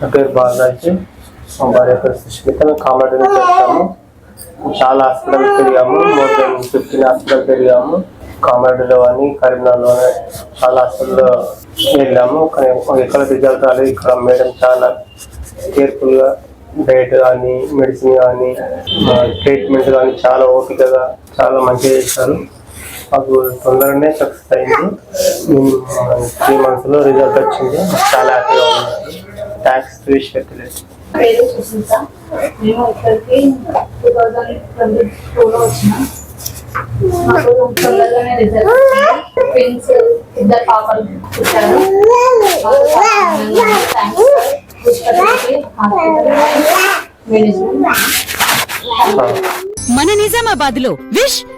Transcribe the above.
నా పేరు బాలరాజు మా భార్య పేరు సుష్మిత మేము చేస్తాము. చాలా హాస్పిటల్ తిరిగాము మోర్ దెన్ ఫిఫ్టీన్ హాస్పిటల్ తిరిగాము కామెడీలో కానీ కరీంనగర్లో చాలా హాస్పిటల్లో వెళ్ళాము కానీ ఎక్కడ రిజల్ట్ రాలేదు. ఇక్కడ మేడం చాలా కేర్ఫుల్గా డైట్ కానీ మెడిసిన్ కానీ ట్రీట్మెంట్ కానీ చాలా ఓపికగా చాలా మంచిగా చేశారు. మాకు తొందరగానే సక్సెస్ అయింది. త్రీ మంత్స్లో రిజల్ట్ వచ్చింది. చాలా హ్యాపీగా ఉన్నాను ట్యాక్స్ ఫీజ్ పెట్టలేదు పేరు సుస్మిత మేము ఇక్కడికి టూ థౌజండ్ ట్వంటీ టూలో వచ్చినాం. మాకు తొందరగానే రిజల్ట్ వచ్చింది. ట్విన్స్ ఇద్దరు పాపలు పుట్టారు. మాకు చాలా ఆనందంగా ఉంది. థాంక్స్ ఫర్ పుష్పకి హాస్పిటల్ మేనేజ్మెంట్ మన నిజామాబాద్లో విష్